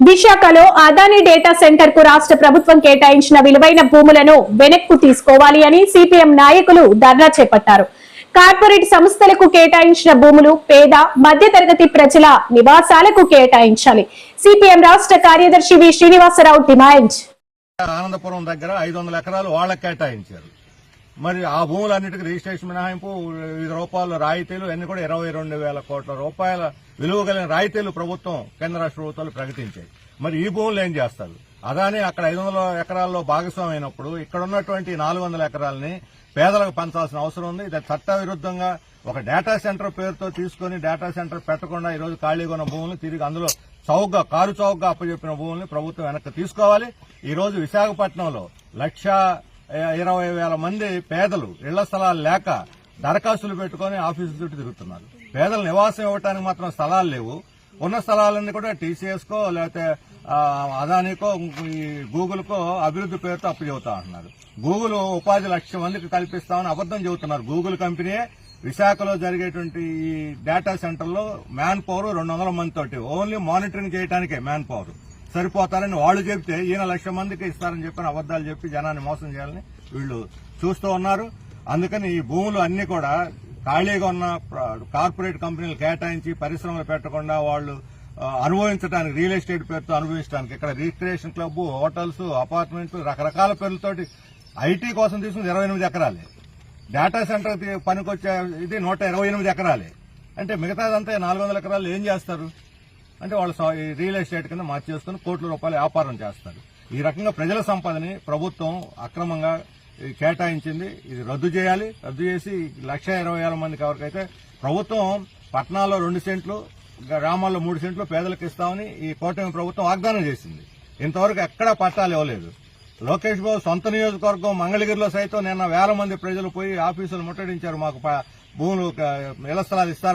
విశాఖలో అదాని డేటా సెంటర్కు రాష్ట్ర ప్రభుత్వం కేటాయించిన విలువైన భూములను వెనక్కు తీసుకోవాలి అని సిపిఎం నాయకులు ధర్నా చేపట్టారు. కార్పొరేట్ సంస్థలకు కేటాయించిన భూములు పేద మధ్యతరగతి ప్రజల నివాసాలకు కేటాయించాలి. సిపిఎం రాష్ట్ర కార్యదర్శి వి. శ్రీనివాసరావు డిమాండ్. ఆనందపురం దగ్గర ఐదు వందల ఎకరాలు వాళ్ళకి కేటాయించారు. మరి ఆ భూములన్నిటికీ రిజిస్ట్రేషన్ మినహాయింపు వివిధ రూపాయల రాయితీలు అన్ని కూడా ఇరవై రెండు వేల కోట్ల రూపాయల విలువ కలిగిన రాయితీలు ప్రభుత్వం కేంద్ర రాష్ట్ర ప్రభుత్వాలు ప్రకటించాయి. మరి ఈ భూములు ఏం చేస్తారు అదానే అక్కడ ఐదు వందల ఎకరాల్లో భాగస్వామి అయినప్పుడు ఇక్కడ ఉన్నటువంటి నాలుగు వందల ఎకరాలని పేదలకు పంచాల్సిన అవసరం ఉంది. ఇది చట్ట విరుద్ధంగా ఒక డేటా సెంటర్ పేరుతో తీసుకుని డేటా సెంటర్ పెట్టకుండా ఈ రోజు ఖాళీగా ఉన్న భూములు తిరిగి అందులో చౌకగా కారు చౌకగా అప్పచెప్పిన భూముల్ని ప్రభుత్వం వెనక్కి తీసుకోవాలి. ఈ రోజు విశాఖపట్నంలో లక్ష ఇరవై వేల మంది పేదలు ఇళ్ళ స్థలాలు లేక దరఖాస్తులు పెట్టుకుని ఆఫీసు చుట్టూ తిరుగుతున్నారు. పేదలు నివాసం ఇవ్వడానికి మాత్రం స్థలాలు లేవు. ఉన్న స్థలాలన్నీ కూడా టీసీఎస్కో లేకపోతే అదానికో ఈ గూగుల్కో అభివృద్ధి పేరుతో అప్పు చెబుతా అంటున్నారు. గూగుల్ ఉపాధి లక్ష మందికి కల్పిస్తామని అబద్దం చెబుతున్నారు. గూగుల్ కంపెనీయే విశాఖలో జరిగేటువంటి ఈ డేటా సెంటర్లో మ్యాన్ పవర్ రెండు వందల మంది తోటి ఓన్లీ మానిటరింగ్ చేయడానికే మ్యాన్ పవర్ సరిపోతారని వాళ్ళు చెప్తే ఈయన లక్ష మందికి ఇస్తారని చెప్పిన అబద్దాలు చెప్పి జనాన్ని మోసం చేయాలని వీళ్ళు చూస్తూ ఉన్నారు. అందుకని ఈ భూములు అన్ని కూడా ఖాళీగా ఉన్న కార్పొరేట్ కంపెనీలు కేటాయించి పరిశ్రమలు పెట్టకుండా వాళ్ళు అనుభవించడానికి రియల్ ఎస్టేట్ పేరుతో అనుభవించడానికి ఇక్కడ రిక్రియేషన్ క్లబ్ హోటల్స్ అపార్ట్మెంట్లు రకరకాల పేర్లతోటి ఐటీ కోసం తీసుకుని ఇరవై ఎనిమిది ఎకరాలే. డేటా సెంటర్ పనికొచ్చే ఇది నూట ఇరవై ఎనిమిది ఎకరాలే. అంటే మిగతాదంతా నాలుగు వందల ఎకరాలు ఏం చేస్తారు? అంటే వాళ్ళు ఈ రియల్ ఎస్టేట్ కింద మార్చేసుకుని కోట్ల రూపాయల వ్యాపారం చేస్తారు. ఈ రకంగా ప్రజల సంపదని ప్రభుత్వం అక్రమంగా కేటాయించింది. ఇది రద్దు చేయాలి. రద్దు చేసి లక్ష ఇరవై వేల మందికి ఎవరికైతే ప్రభుత్వం పట్టణాల్లో రెండు సెంట్లు గ్రామాల్లో మూడు సెంట్లు పేదలకు ఇస్తామని ఈ కూటమి ప్రభుత్వం వాగ్దానం చేసింది. ఇంతవరకు ఎక్కడా పట్టాలు ఇవ్వలేదు. లోకేష్ బాబు సొంత నియోజకవర్గం మంగళగిరిలో సైతం నిన్న వేల మంది ప్రజలు పోయి ఆఫీసులు ముట్టడించారు. మాకు భూములు ఇళ్ళ స్థలాలు ఇస్తారని